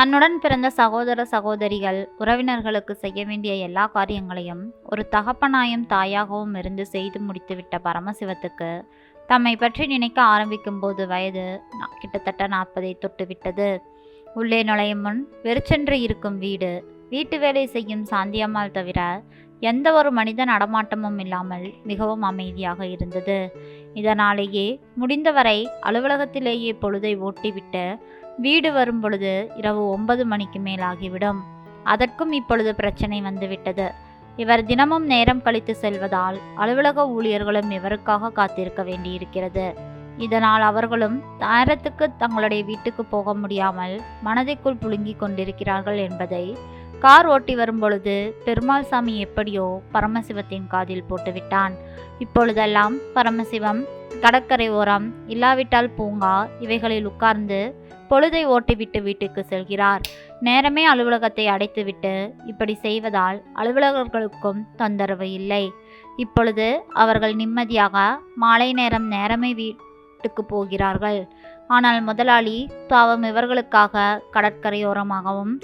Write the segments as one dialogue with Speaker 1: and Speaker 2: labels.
Speaker 1: தன்னுடன் பிறந்த சகோதர சகோதரிகள் உறவினர்களுக்கு செய்ய வேண்டிய எல்லா காரியங்களையும் ஒரு தகப்பனாயும் தாயாகவும் இருந்து செய்து முடித்துவிட்ட பரமசிவத்துக்கு தம்மை பற்றி நினைக்க ஆரம்பிக்கும் போது வயது கிட்டத்தட்ட நாற்பதை தொட்டுவிட்டது. உள்ளே நுழையும் முன் வெறிச்சென்று இருக்கும் வீடு வீட்டு வேலை செய்யும் சாந்தியம்மாள் தவிர எந்த ஒரு மனித நடமாட்டமும் இல்லாமல் மிகவும் அமைதியாக இருந்தது. இதனாலேயே முடிந்தவரை அலுவலகத்திலேயே பொழுதை ஓட்டிவிட்டு வீடு வரும் பொழுது இரவு ஒன்பது மணிக்கு மேல் ஆகிவிடும் அதற்கும் இப்பொழுது பிரச்சனை வந்துவிட்டது. இவர் தினமும் நேரம் கழித்து செல்வதால் அலுவலக ஊழியர்களும் இவருக்காக காத்திருக்க வேண்டியிருக்கிறது. இதனால் அவர்களும் நேரத்துக்கு தங்களுடைய வீட்டுக்கு போக முடியாமல் மனதைக்குள் புழுங்கிக் கொண்டிருக்கிறார்கள் என்பதை கார் ஓட்டி வரும்பொழுது பெருமாள் சாமி எப்படியோ பரமசிவத்தின் காதில் போட்டுவிட்டான். இப்பொழுதெல்லாம் பரமசிவம் கடற்கரை ஓரம் இல்லாவிட்டால் பூங்கா இவைகளில் உட்கார்ந்து பொழுதை ஓட்டிவிட்டு வீட்டுக்கு செல்கிறார். நேரமே அலுவலகத்தை அடைத்துவிட்டு இப்படி செய்வதால் அலுவலகர்களுக்கும் தொந்தரவு இல்லை. இப்பொழுது அவர்கள் நிம்மதியாக மாலை நேரம் நேரமே வீட்டுக்கு போகிறார்கள். ஆனால் முதலாளி பாவம் இவர்களுக்காக கடற்கரையோரமாகவும்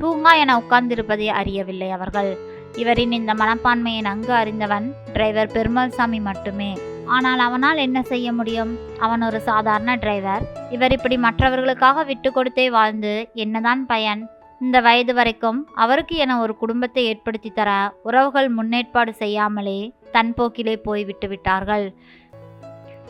Speaker 1: பூங்கா என உட்கார்ந்திருப்பதை அறியவில்லை அவர்கள். இவரின் இந்த மனப்பான்மையை நன்கு அறிந்தவன் டிரைவர் பெருமாள்சாமி மட்டுமே. ஆனால் அவனால் என்ன செய்ய முடியும்? அவன் ஒரு சாதாரண டிரைவர் இவர் இப்படி மற்றவர்களுக்காக விட்டு கொடுத்தே வாழ்ந்து என்னதான் பயன்? இந்த வயது வரைக்கும் அவருக்கு என ஒரு குடும்பத்தை ஏற்படுத்தி தர உறவுகள் முன்னேற்பாடு செய்யாமலே தன் போக்கிலே போய் விட்டு விட்டார்கள்.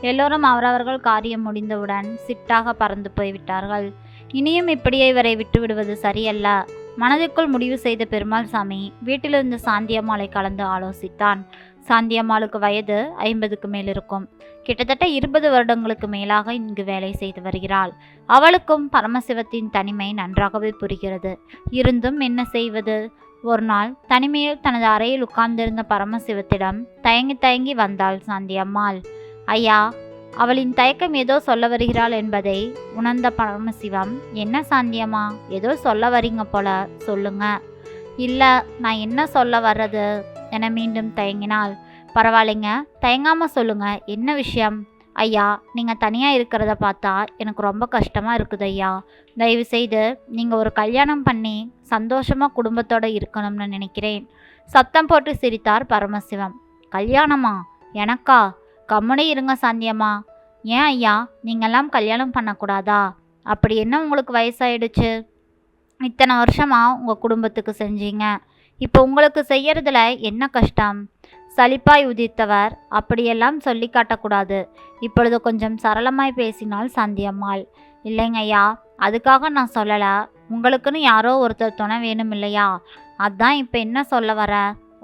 Speaker 1: எல்லோரும் அவரவர்கள் காரியம் முடிந்தவுடன் சிட்டாக பறந்து போய்விட்டார்கள் இனியும் இப்படியே இவரை விட்டுவிடுவது சரியல்ல. மனதிற்குள் முடிவு செய்த பெருமாள் சாமி வீட்டிலிருந்து சாந்தியம்மாளை கலந்து ஆலோசித்தான். சாந்தியம்மாளுக்கு வயது ஐம்பதுக்கு மேல் இருக்கும். கிட்டத்தட்ட இருபது வருடங்களுக்கு மேலாக இங்கு வேலை செய்து வருகிறாள். அவளுக்கும் பரமசிவத்தின் தனிமை நன்றாகவே புரிகிறது. இருந்தும் என்ன செய்வது? ஒரு நாள் தனிமையில் தனது அறையில் உட்கார்ந்திருந்த பரமசிவத்திடம் தயங்கி தயங்கி வந்தாள் சாந்தியம்மாள். ஐயா அவளின் தயக்கம் ஏதோ சொல்ல வருகிறாள் என்பதை உணர்ந்த பரமசிவம் என்ன சாந்தியம்மா? ஏதோ சொல்ல வரீங்க போல சொல்லுங்க. இல்லை நான் என்ன சொல்ல வர்றது? என மீண்டும் தயங்கினாள். பரவாயில்லைங்க தயங்காமல் சொல்லுங்க. என்ன விஷயம்? ஐயா நீங்கள் தனியாக இருக்கிறத பார்த்தா எனக்கு ரொம்ப கஷ்டமாக இருக்குது ஐயா. தயவு செய்து நீங்கள் ஒரு கல்யாணம் பண்ணி சந்தோஷமாக குடும்பத்தோடு இருக்கணும்னு நினைக்கிறேன். சத்தம் போட்டு சிரித்தார் பரமசிவம். கல்யாணமா? எனக்கா? கம்முனே இருங்க சாந்தியம்மா. ஏன் ஐயா நீங்கள்லாம் கல்யாணம் பண்ணக்கூடாதா? அப்படி என்ன உங்களுக்கு வயசாயிடுச்சு? இத்தனை வருஷமாக உங்கள் குடும்பத்துக்கு செஞ்சீங்க. இப்போ உங்களுக்கு செய்யறதுல என்ன கஷ்டம்? சலிப்பாய் உதித்தவர் அப்படியெல்லாம் சொல்லி காட்டக்கூடாது. இப்பொழுது கொஞ்சம் சரளமாய் பேசினாள் சாந்தியம்மாள் இல்லைங்க ஐயா அதுக்காக நான் சொல்லலை. உங்களுக்குன்னு யாரோ ஒருத்தர் துணை வேணும் இல்லையா அதான் இப்போ என்ன சொல்ல வர?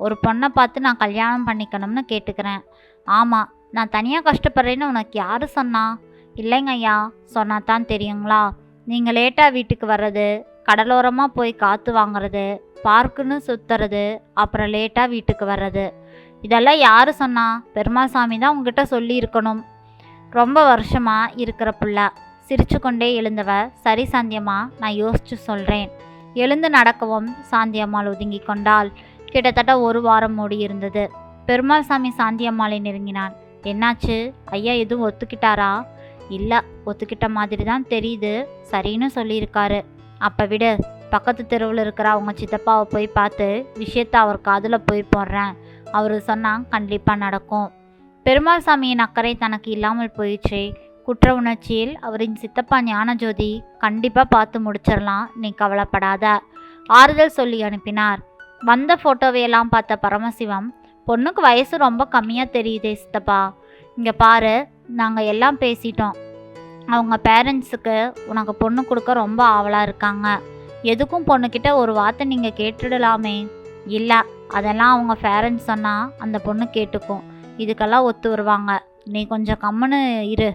Speaker 1: ஒரு பொண்ணை பார்த்து நான் கல்யாணம் பண்ணிக்கணும்னு கேட்டுக்கிறேன். ஆமாம் நான் தனியாக கஷ்டப்படுறேன்னு உனக்கு யார் சொன்னா? இல்லைங்க ஐயா சொன்னா தான் தெரியுங்களா? நீங்கள் லேட்டாக வீட்டுக்கு வர்றது கடலோரமாக போய் காற்று வாங்குறது பார்க்குன்னு சுற்றுறது அப்புறம் லேட்டாக வீட்டுக்கு வர்றது. இதெல்லாம் யார் சொன்னா? பெருமாள் சாமி தான் உங்ககிட்ட சொல்லியிருக்கணும். ரொம்ப வருஷமாக இருக்கிற புள்ள. சிரிச்சு கொண்டே எழுந்தவ சரி சாந்தியம்மா நான் யோசிச்சு சொல்கிறேன் எழுந்து நடக்கவும் சாந்தியம்மாள் ஒதுங்கி கொண்டாள். கிட்டத்தட்ட ஒரு வாரம் மூடி இருந்தது. பெருமாள் சாமி சாந்தியம்மாளை நெருங்கினான். என்னாச்சு? ஐயா எதுவும் ஒத்துக்கிட்டாரா? இல்லை ஒத்துக்கிட்ட மாதிரி தான் தெரியுது. சரின்னு சொல்லியிருக்காரு. அப்போ விடு பக்கத்து தெருவில் இருக்கிற அவங்க சித்தப்பாவை போய் பார்த்து விஷயத்த அவர் காதில் போய் போடுறேன். அவர் சொன்னால் கண்டிப்பாக நடக்கும். பெருமாள் சாமியின் அக்கறை தனக்கு இல்லாமல் போயிடுச்சு. குற்ற உணர்ச்சியில் அவரின் சித்தப்பா ஞானஜோதி கண்டிப்பாக பார்த்து முடிச்சிடலாம். நீ கவலைப்படாத. ஆறுதல் சொல்லி அனுப்பினார். வந்த ஃபோட்டோவையெல்லாம் பார்த்த பரமசிவம் பொண்ணுக்கு வயசு ரொம்ப கம்மியாக தெரியுதே சித்தப்பா. இங்கே பாரு நாங்கள் எல்லாம் பேசிட்டோம். அவங்க பேரண்ட்ஸுக்கு உனக்கு பொண்ணு கொடுக்க ரொம்ப ஆவலாக இருக்காங்க. எதுக்கும் பொண்ணுக்கிட்ட ஒரு வார்த்தை நீங்கள் கேட்டுடலாமே? இல்லை அதெல்லாம் அவங்க பேரண்ட்ஸ் சொன்னால் அந்த பொண்ணு கேட்டுக்கும். இதுக்கெல்லாம் ஒத்து வருவாங்க. நீ கொஞ்சம் கம்முன்னு இரு.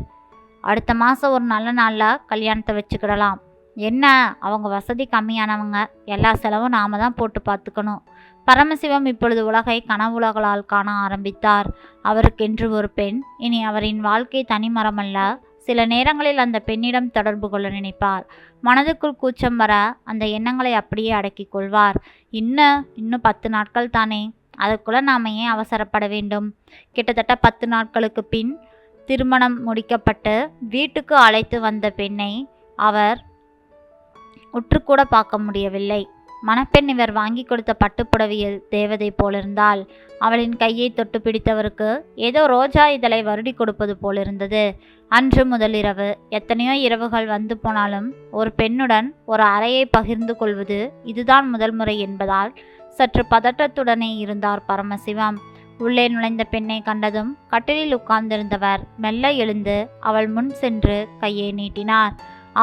Speaker 1: அடுத்த மாதம் ஒரு நல்ல நாளில் கல்யாணத்தை வச்சுக்கிடலாம். என்ன? அவங்க வசதி கம்மியானவங்க. எல்லா செலவும் நாம தான் போட்டு பார்த்துக்கணும். பரமசிவம் இப்பொழுது உலகை கனவுலகளால் காண ஆரம்பித்தார். அவருக்கென்று ஒரு பெண் இனி அவரின் வாழ்க்கை தனிமரமல்ல. சில நேரங்களில் அந்த பெண்ணிடம் தொடர்பு கொள்ள நினைப்பார். மனதுக்குள் கூச்சம் வர அந்த எண்ணங்களை அப்படியே அடக்கிக் கொள்வார். இன்னும் இன்னும் பத்து நாட்கள் தானே அதற்குள்ள நாம் ஏன் அவசரப்பட வேண்டும்? கிட்டத்தட்ட பத்து நாட்களுக்கு பின் திருமணம் முடிக்கப்பட்டு வீட்டுக்கு அழைத்து வந்த பெண்ணை அவர் உற்றுக்கூட பார்க்க முடியவில்லை. மணப்பெண் இவர் வாங்கி கொடுத்த பட்டுப்புடவையில் தேவதை போலிருந்தாள் அவளின் கையை தொட்டு பிடித்தவருக்கு ஏதோ ரோஜா இதழை வருடி கொடுப்பது போலிருந்தது. அன்று முதல் இரவு எத்தனையோ இரவுகள் வந்து போனாலும் ஒரு பெண்ணுடன் ஒரு அறையை பகிர்ந்து கொள்வது இதுதான் முதல் முறை என்பதால் சற்று பதட்டத்துடனே இருந்தார் பரமசிவம். உள்ளே நுழைந்த பெண்ணை கண்டதும் கட்டிலில் உட்கார்ந்திருந்தவர் மெல்ல எழுந்து அவள் முன் சென்று கையை நீட்டினார்.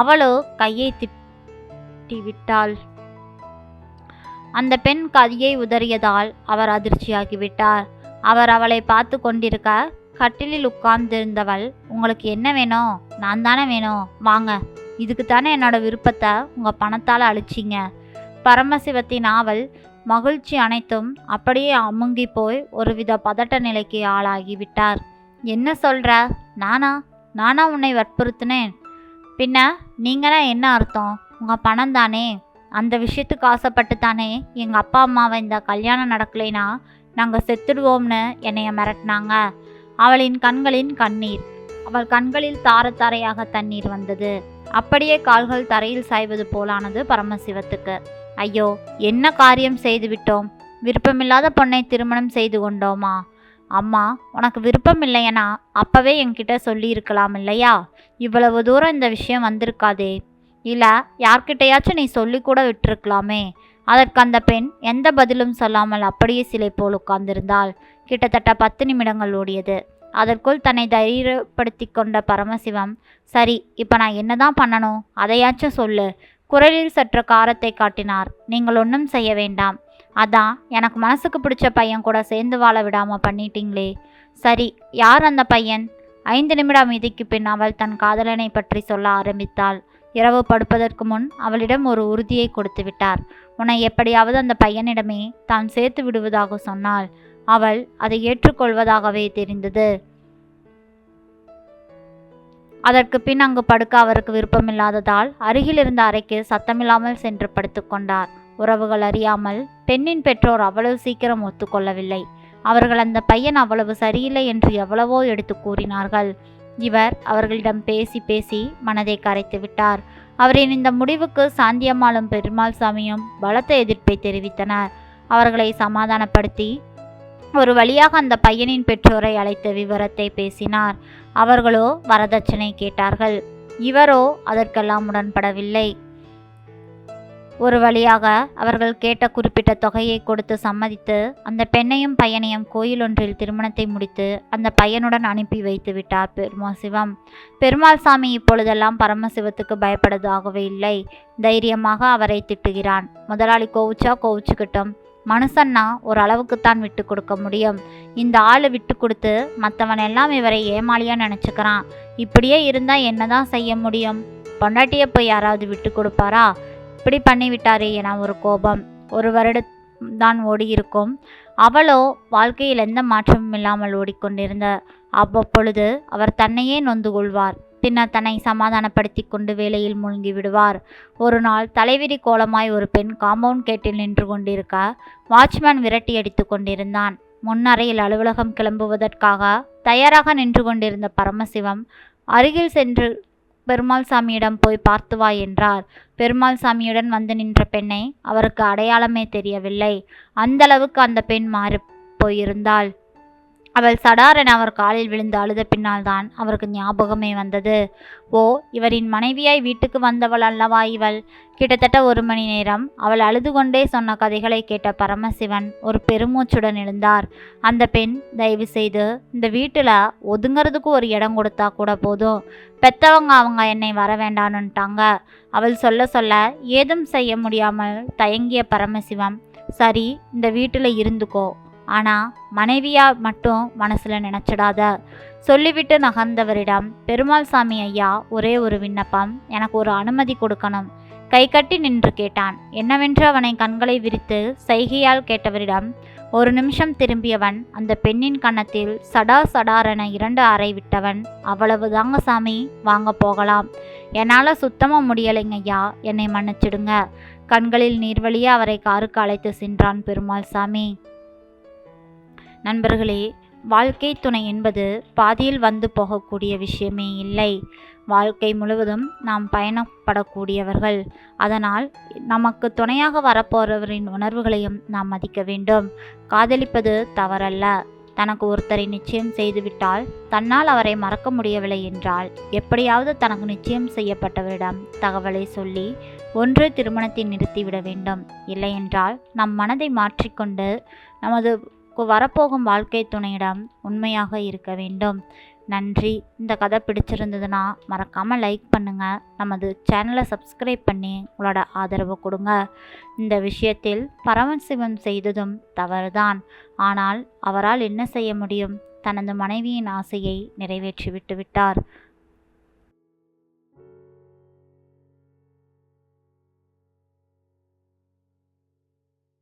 Speaker 1: அவளோ கையை திட்டிவிட்டாள். அந்த பெண் கதியை உதறியதால் அவர் அதிர்ச்சியாகிவிட்டார். அவர் அவளை பார்த்து கொண்டிருக்க கட்டிலில் உட்கார்ந்திருந்தவள் உங்களுக்கு என்ன வேணும்? நான் தானே வேணும். வாங்க. இதுக்கு தானே என்னோட விருப்பத்தை உங்கள் பணத்தால் அழிச்சிங்க. பரமசிவத்தின் ஆவல் மகிழ்ச்சி அனைத்தும் அப்படியே அமுங்கி போய் ஒருவித பதட்ட நிலைக்கு ஆளாகிவிட்டார் என்ன சொல்கிற நானா? நானா உன்னை வற்புறுத்தினேன். பின்ன நீங்கன்னா என்ன அர்த்தம்? உங்கள் பணம் தானே? அந்த விஷயத்துக்கு ஆசைப்பட்டு தானே எங்கள் அப்பா அம்மாவை இந்த கல்யாணம் நடக்கலைனா நாங்கள் செத்துடுவோம்னு என்னைய மிரட்டினாங்க. அவளின் கண்களின் கண்ணீர். அவள் கண்களில் தார தாரையாக தண்ணீர் வந்தது. அப்படியே கால்கள் தரையில் சாய்வது போலானது பரமசிவத்துக்கு. ஐயோ என்ன காரியம் செய்து விட்டோம்? விருப்பமில்லாத பொண்ணை திருமணம் செய்து கொண்டோமா? அம்மா உனக்கு விருப்பம் இல்லையனா அப்பவே என்கிட்ட சொல்லியிருக்கலாம் இல்லையா? இவ்வளவு தூரம் இந்த விஷயம் வந்திருக்காதே. இல்லை யார்கிட்டையாச்சும் நீ சொல்லி கூட விட்டிருக்கலாமே. அதற்கு அந்த பெண் எந்த பதிலும் சொல்லாமல் அப்படியே சிலை போல் உட்கார்ந்திருந்தாள். கிட்டத்தட்ட பத்து நிமிடங்கள் ஓடியது. அதற்குள் தன்னை தைரியப்படுத்தி கொண்ட பரமசிவம் சரி இப்போ நான் என்னதான் பண்ணணும்? அதையாச்சும் சொல்லு. குரலில் சற்று காரத்தை காட்டினார். நீங்கள் ஒன்றும் செய்ய வேண்டாம். அதான் எனக்கு மனசுக்கு பிடிச்ச பையன் கூட சேர்ந்து வாழ விடாமல் பண்ணிட்டீங்களே. சரி யார் அந்த பையன்? ஐந்து நிமிட அமைதிக்கு பின் அவள் தன் காதலனை பற்றி சொல்ல ஆரம்பித்தாள். இரவு படுப்பதற்கு முன் அவளிடம் ஒரு உறுதியை கொடுத்து விட்டார். உன்னை எப்படியாவது அந்த பையனிடமே தான் சேர்த்து விடுவதாக சொன்னாள். அவள் அதை ஏற்றுக்கொள்வதாகவே தெரிந்தது. அதற்கு பின் அங்கு படுக்க அவருக்கு விருப்பமில்லாததால் அருகில் இருந்த அறைக்கு சத்தமில்லாமல் சென்று படுத்துக்கொண்டார் உறவுகள் அறியாமல் பெண்ணின் பெற்றோர் அவ்வளவு சீக்கிரம் ஒத்துக்கொள்ளவில்லை. அவர்கள் அந்த பையன் அவ்வளவு சரியில்லை என்று எவ்வளவோ எடுத்து கூறினார்கள். இவர் அவர்களிடம் பேசி பேசி மனதை கரைத்து விட்டார். அவரின் இந்த முடிவுக்கு சாந்தியம்மாளும் பெருமாள் சாமியும் பலத்த எதிர்ப்பை தெரிவித்தனர். அவர்களை சமாதானப்படுத்தி ஒரு வழியாக அந்த பையனின் பெற்றோரை அழைத்த விவரத்தை பேசினார். அவர்களோ வரதட்சணை கேட்டார்கள். இவரோ அதற்கெல்லாம் உடன்படவில்லை. ஒரு வழியாக அவர்கள் கேட்ட குறிப்பிட்ட தொகையை கொடுத்து சம்மதித்து அந்த பெண்ணையும் பையனையும் கோயில் ஒன்றில் திருமணத்தை முடித்து அந்த பையனுடன் அனுப்பி வைத்து விட்டார் பெருமா சிவம். பெருமாள் சாமி இப்பொழுதெல்லாம் பரமசிவத்துக்கு பயப்படுவதாகவே இல்லை. தைரியமாக அவரை திட்டுகிறான். முதலாளி கோவிச்சா கோவிச்சுக்கிட்டும். மனுஷன்னா ஒரு அளவுக்குத்தான் விட்டு கொடுக்க முடியும். இந்த ஆள் விட்டு கொடுத்து மற்றவன் எல்லாம் இவரை ஏமாளியா நினச்சிக்கிறான். இப்படியே இருந்தால் என்னதான் செய்ய முடியும்? பொண்டாட்டியை போய் யாராவது விட்டு கொடுப்பாரா? இப்படி பண்ணிவிட்டாரே என ஒரு கோபம். ஒரு வருடம் தான் ஓடியிருக்கும். அவளோ வாழ்க்கையில் எந்த மாற்றமும் இல்லாமல் ஓடிக்கொண்டிருந்த அவ்வப்பொழுது அவர் தன்னையே நொந்து கொள்வார். பின்னர் தன்னை சமாதானப்படுத்தி கொண்டு வேலையில் மூழ்கி விடுவார். ஒரு நாள் தலைவிரி கோலமாய் ஒரு பெண் காம்பவுண்ட் கேட்டில் நின்று கொண்டிருக்க வாட்ச்மேன் விரட்டி அடித்து கொண்டிருந்தான். முன்னறையில் அலுவலகம் கிளம்புவதற்காக தயாராக நின்று கொண்டிருந்த பரமசிவம் அருகில் சென்று பெருமாள் சாமியிடம் போய் பார்த்து வா என்றார். பெருமாள் சாமியுடன் வந்து நின்ற பெண்ணை அவருக்கு அடையாளமே தெரியவில்லை. அந்தளவுக்கு அந்த பெண் மாறி போயிருந்தாள். அவள் சடாரென அவர் காலில் விழுந்து அழுத பின்னால்தான் அவருக்கு ஞாபகமே வந்தது. ஓ இவரின் மனைவியாய் வீட்டுக்கு வந்தவள் அல்லவா இவள்? கிட்டத்தட்ட ஒரு மணி நேரம் அவள் அழுது கொண்டே சொன்ன கதைகளை கேட்ட பரமசிவன் ஒரு பெருமூச்சுடன் எழுந்தார். அந்த பெண் தயவு செய்து இந்த வீட்டில் ஒதுங்கிறதுக்கு ஒரு இடம் கொடுத்தா கூட போதும். பெத்தவங்க அவங்க என்னை வர வேண்டான்னுட்டாங்க. அவள் சொல்ல சொல்ல ஏதும் செய்ய முடியாமல் தயங்கிய பரமசிவம் சரி இந்த வீட்டில் இருந்துக்கோ. ஆனால் மனைவியாக மட்டும் மனசில் நினச்சிடாத. சொல்லிவிட்டு நகர்ந்தவரிடம் பெருமாள் சாமி ஐயா ஒரே ஒரு விண்ணப்பம். எனக்கு ஒரு அனுமதி கொடுக்கணும். கை கட்டி நின்று கேட்டான். என்னவென்று அவனை கண்களை விரித்து சைகையால் கேட்டவரிடம் ஒரு நிமிஷம் திரும்பியவன் அந்த பெண்ணின் கன்னத்தில் சடா சடாரென இரண்டு அறை விட்டவன். அவ்வளவுதாங்க சாமி வாங்க போகலாம். என்னால் சுத்தமாக முடியலைங்க ஐயா என்னை மன்னிச்சிடுங்க. கண்களில் நீர்வழியே அவரை காருக்கு அழைத்து சென்றான் பெருமாள் சாமி. நண்பர்களே வாழ்க்கை துணை என்பது பாதியில் வந்து போகக்கூடிய விஷயமே இல்லை. வாழ்க்கை முழுவதும் நாம் பயணப்படக்கூடியவர்கள். அதனால் நமக்கு துணையாக வரப்போறவரின் உணர்வுகளையும் நாம் மதிக்க வேண்டும். காதலிப்பது தவறல்ல. தனக்கு ஒருத்தரை நிச்சயம் செய்துவிட்டால் தன்னால் அவரை மறக்க முடியவில்லை என்றால் எப்படியாவது தனக்கு நிச்சயம் செய்யப்பட்டவரிடம் தகவலை சொல்லி ஒன்று திருமணத்தை நிறுத்திவிட வேண்டும். இல்லையென்றால் நம் மனதை மாற்றிக்கொண்டு நமது வரப்போகும் வாழ்க்கை துணையிடம் உண்மையாக இருக்க வேண்டும். நன்றி. இந்த கதை பிடிச்சிருந்ததுன்னா மறக்காமல் லைக் பண்ணுங்கள் நமது சேனலை சப்ஸ்கிரைப் பண்ணி உங்களோட ஆதரவு கொடுங்க. இந்த விஷயத்தில் பரமசிவம் செய்ததும் தவறுதான். ஆனால் அவரால் என்ன செய்ய முடியும்? தனது மனைவியின் ஆசையை நிறைவேற்றி விட்டு விட்டார்.